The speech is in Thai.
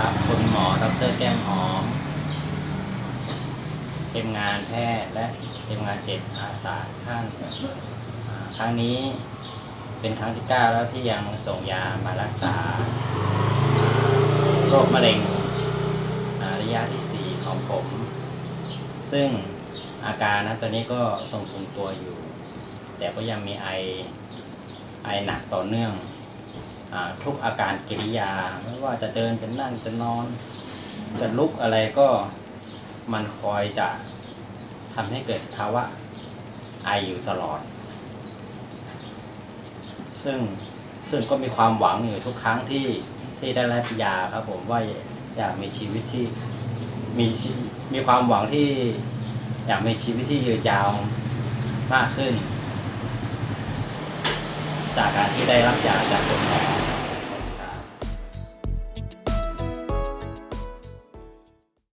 ครับ คุณหมอดรแก้มหอมทีมงานแพทย์และทีมงานเจ็บอาสาท่านครั้งนี้เป็นครั้งที่ 9 แล้วที่ยังส่งยามารักษาโรคมะเร็งระยะที่ 4 ของผม ซึ่งอาการนะตอนนี้ก็ทรงทรงตัวอยู่ แต่ก็ยังมีไอไอหนักต่อเนื่อง ทุกอาการกิริยา ไม่ว่าจะเดินจะนั่งจะนอน จะลุกอะไรก็มันคอยจะทำให้เกิดภาวะไออยู่ตลอด ซึ่งซึ่งก็มีความหวังอยู่ทุกครั้งที่ที่ได้รับยาครับผมว่าอยากมีชีวิตที่มีชีมีความหวังที่อยากมีชีวิตที่ยืนยาวมากขึ้น จากการที่ได้รับยาจากคุณหม